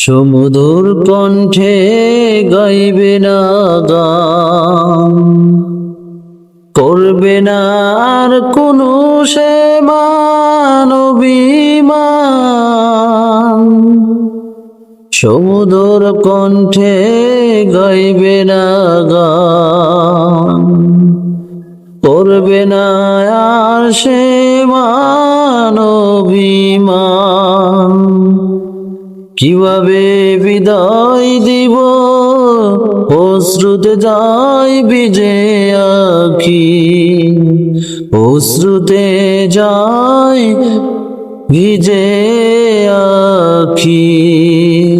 সমুদর কণ্ঠে গাইবে না গান। করবে না আর কোনো সে মানবিমান সমুদর কণ্ঠে গাইবে না গান। করবে না আর সে মানবিমান কীভাবে বিদায় দিব? অশ্রুতে যাই বিজে আখি। অশ্রুতে যাই ভিজে আখি।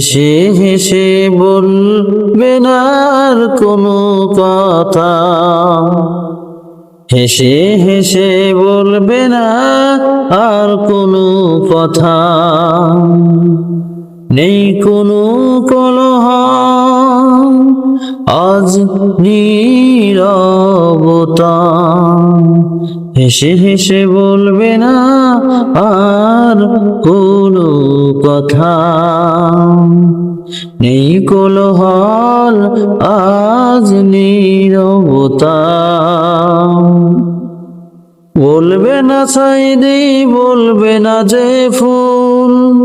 হেসে হেসে বলবে না আর কোনো কথা। হেসে হেসে বলবে না আর কোনো কথা। নেই কোনো কলহ, আজ নীরবতা। হেসে হেসে বলবে না আর কোনো কথা। নেই কোলহল আজ নীরবতা। বলবে না সাইদি, বলবে না যে ফুল।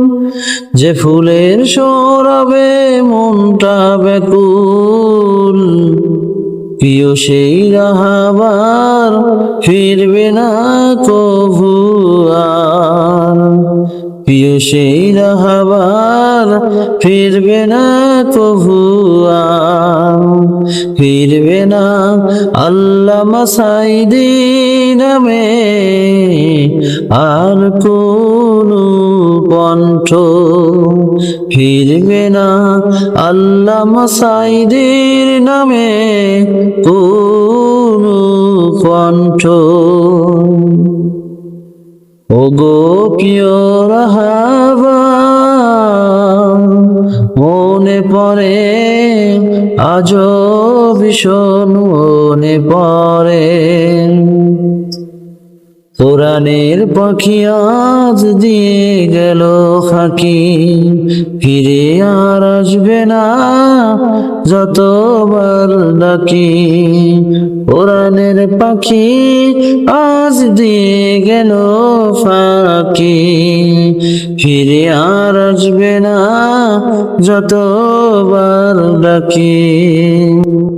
যে ফুলের সরাবে মনটা ব্যাকুল। প্রিয় সেই রাহাবার ফিরবে না কভু আর। প্রিয় সেই রাহাবার, ফিরবে না কভু ফিরবে না আল্লাহ মাসাইদি নামে আর কোন কণ্ঠ। ফিরবে না আল্লাহ মাসাইদির নামে কোন কণ্ঠ। ও গো প্রিয় মনে পড়ে আজ ভীষণ মনে পড়ে। কোরআনের পাখি আজ দিয়ে গেল ফাঁকি ফিরে আর আসবে না। যতবার ডাকি ওরানের পাখি আজ দিয়ে গেল ফাঁকি। ফিরে আর আসবে না যতবার ডাকি।